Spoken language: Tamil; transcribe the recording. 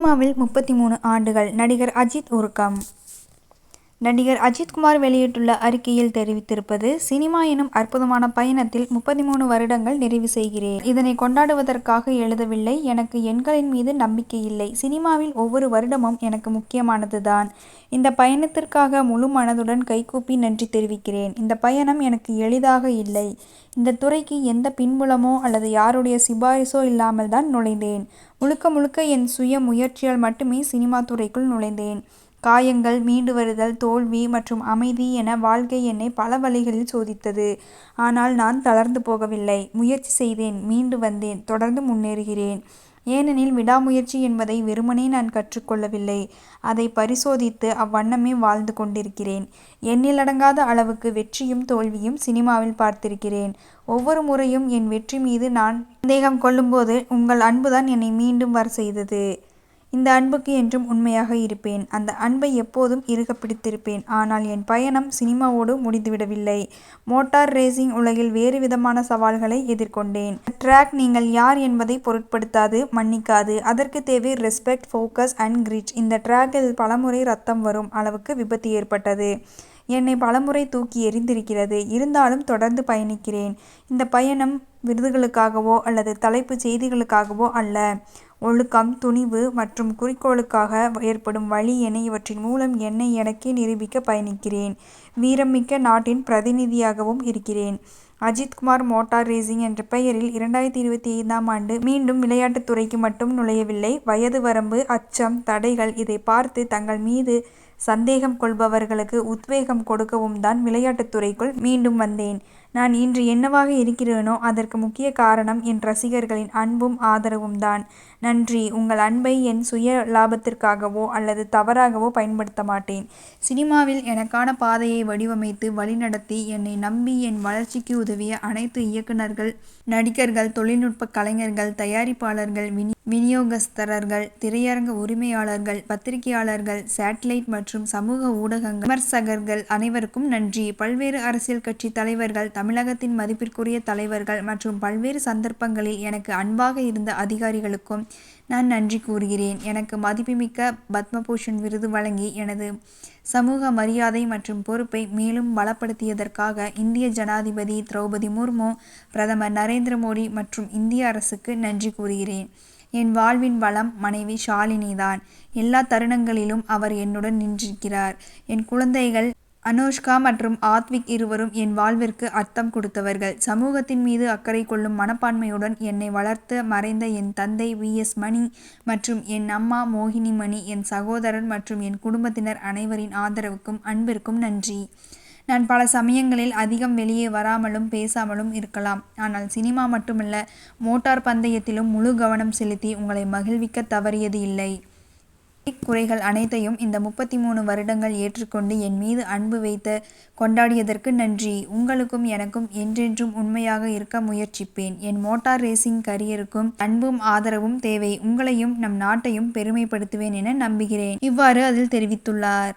சினிமாவில் முப்பத்தி மூணு ஆண்டுகள் நடிகர் அஜித் உருக்கம். நடிகர் அஜித்குமார் வெளியிட்டுள்ள அறிக்கையில் தெரிவித்திருப்பது சினிமா எனும் அற்புதமான பயணத்தில் முப்பத்தி மூணு வருடங்கள் நிறைவு செய்கிறேன். இதனை கொண்டாடுவதற்காக எழுதவில்லை. எனக்கு எண்களின் மீது நம்பிக்கை இல்லை. சினிமாவில் ஒவ்வொரு வருடமும் எனக்கு முக்கியமானதுதான். இந்த பயணத்திற்காக முழு மனதுடன் கைகூப்பி நன்றி தெரிவிக்கிறேன். இந்த பயணம் எனக்கு எளிதாக இல்லை. இந்த துறைக்கு எந்த பின்புலமோ அல்லது யாருடைய சிபாரிசோ இல்லாமல் தான் நுழைந்தேன். முழுக்க முழுக்க என் சுய முயற்சியால் மட்டுமே சினிமா துறைக்குள் நுழைந்தேன். காயங்கள் மீண்டு வருதல் தோல்வி மற்றும் அமைதி என வாழ்க்கை என்னை பல வழிகளில் சோதித்தது. ஆனால் நான் தளர்ந்து போகவில்லை. முயற்சி செய்தேன் மீண்டு வந்தேன் தொடர்ந்து முன்னேறுகிறேன். ஏனெனில் விடாமுயற்சி என்பதை வெறுமனே நான் கற்றுக்கொள்ளவில்லை. அதை பரிசோதித்து அவ்வண்ணமே வாழ்ந்து கொண்டிருக்கிறேன். எண்ணிலடங்காத அளவுக்கு வெற்றியும் தோல்வியும் சினிமாவில் பார்த்திருக்கிறேன். ஒவ்வொரு முறையும் என் வெற்றி மீது நான் சந்தேகம் கொள்ளும்போது உங்கள் அன்புதான் என்னை மீண்டும் வர செய்தது. இந்த அன்புக்கு என்றும் உண்மையாக இருப்பேன். அந்த அன்பை எப்போதும் இறுக பிடித்திருப்பேன். ஆனால் என் பயணம் சினிமாவோடு முடிந்துவிடவில்லை. மோட்டார் ரேசிங் உலகில் வேறு விதமான சவால்களை எதிர்கொண்டேன். ட்ராக் நீங்கள் யார் என்பதை பொருட்படுத்தாது மன்னிக்காது. அதற்கு தேவை ரெஸ்பெக்ட் ஃபோக்கஸ் அண்ட் கிரிட் இந்த ட்ராக்கில் பலமுறை ரத்தம் வரும் அளவுக்கு விபத்து ஏற்பட்டது. என்னை பலமுறை தூக்கி எறிந்திருக்கிறது. இருந்தாலும் தொடர்ந்து பயணிக்கிறேன். இந்த பயணம் விருதுகளுக்காகவோ அல்லது தலைப்பு செய்திகளுக்காகவோ அல்ல. ஒழுக்கம் துணிவு மற்றும் குறிக்கோளுக்காக ஏற்படும் வழி என இவற்றின் மூலம் என்னை எனக்கே நிரூபிக்க பயணிக்கிறேன். வீரமிக்க நாட்டின் பிரதிநிதியாகவும் இருக்கிறேன். அஜித்குமார் மோட்டார் ரேசிங் என்ற பெயரில் இரண்டாயிரத்தி இருபத்தி ஐந்தாம் ஆண்டு மீண்டும் விளையாட்டுத் துறைக்கு மட்டும் நுழையவில்லை. வயது வரம்பு அச்சம் தடைகள் இதை பார்த்து தங்கள் மீது சந்தேகம் கொள்பவர்களுக்கு உத்வேகம் கொடுக்கவும் தான் விளையாட்டுத் துறைக்குள் மீண்டும் வந்தேன். நான் இன்று என்னவாக இருக்கிறேனோ அதற்கு முக்கிய காரணம் என் ரசிகர்களின் அன்பும் ஆதரவும் தான். நன்றி. உங்கள் அன்பை என் சுய லாபத்திற்காகவோ அல்லது தவறாகவோ பயன்படுத்த மாட்டேன். சினிமாவில் எனக்கான பாதையை வடிவமைத்து வழிநடத்தி என்னை நம்பி என் வளர்ச்சிக்கு உதவிய அனைத்து இயக்குநர்கள் நடிகர்கள் தொழில்நுட்ப கலைஞர்கள் தயாரிப்பாளர்கள் வினி விநியோகஸ்தரர்கள் திரையரங்க உரிமையாளர்கள் பத்திரிகையாளர்கள் சேட்டலைட் மற்றும் சமூக ஊடகங்கள் விமர்சகர்கள் அனைவருக்கும் நன்றி. பல்வேறு அரசியல் கட்சி தலைவர்கள் தமிழகத்தின் மதிப்பிற்குரிய தலைவர்கள் மற்றும் பல்வேறு சந்தர்ப்பங்களில் எனக்கு அன்பாக இருந்த அதிகாரிகளுக்கும் நான் நன்றி கூறுகிறேன். எனக்கு மதிப்புமிக்க பத்மபூஷன் விருது வழங்கி எனது சமூக மரியாதை மற்றும் பொறுப்பை மேலும் பலப்படுத்தியதற்காக இந்திய ஜனாதிபதி திரௌபதி முர்மு பிரதமர் நரேந்திர மோடி மற்றும் இந்திய அரசுக்கு நன்றி கூறுகிறேன். என் வாழ்வின் வளம் மனைவி ஷாலினி தான் எல்லா தருணங்களிலும் அவர் என்னுடன் நின்றிருக்கிறார். என் குழந்தைகள் அனுஷ்கா மற்றும் ஆத்விக் இருவரும் என் வாழ்விற்கு அர்த்தம் கொடுத்தவர்கள். சமூகத்தின் மீது அக்கறை கொள்ளும் மனப்பான்மையுடன் என்னை வளர்த்து மறைந்த என் தந்தை வி. எஸ். மணி மற்றும் என் அம்மா மோகினி மணி என் சகோதரர் மற்றும் என் குடும்பத்தினர் அனைவரின் ஆதரவுக்கும் அன்பிற்கும் நன்றி. நான் பல சமயங்களில் அதிகம் வெளியே வராமலும் பேசாமலும் இருக்கலாம். ஆனால் சினிமா மட்டுமல்ல மோட்டார் பந்தயத்திலும் முழு கவனம் செலுத்தி உங்களை மகிழ்விக்க தவறியது இல்லை. குறைகள் அனைத்தையும் இந்த முப்பத்தி மூணு வருடங்கள் ஏற்றுக்கொண்டு என் மீது அன்பு வைத்து கொண்டாடியதற்கு நன்றி. உங்களுக்கும் எனக்கும் என்றென்றும் உண்மையாக இருக்க முயற்சிப்பேன். என் மோட்டார் ரேசிங் கரியருக்கும் அன்பும் ஆதரவும் தேவை. உங்களையும் நம் நாட்டையும் பெருமைப்படுத்துவேன் என நம்புகிறேன். இவ்வாறு அதில் தெரிவித்துள்ளார்.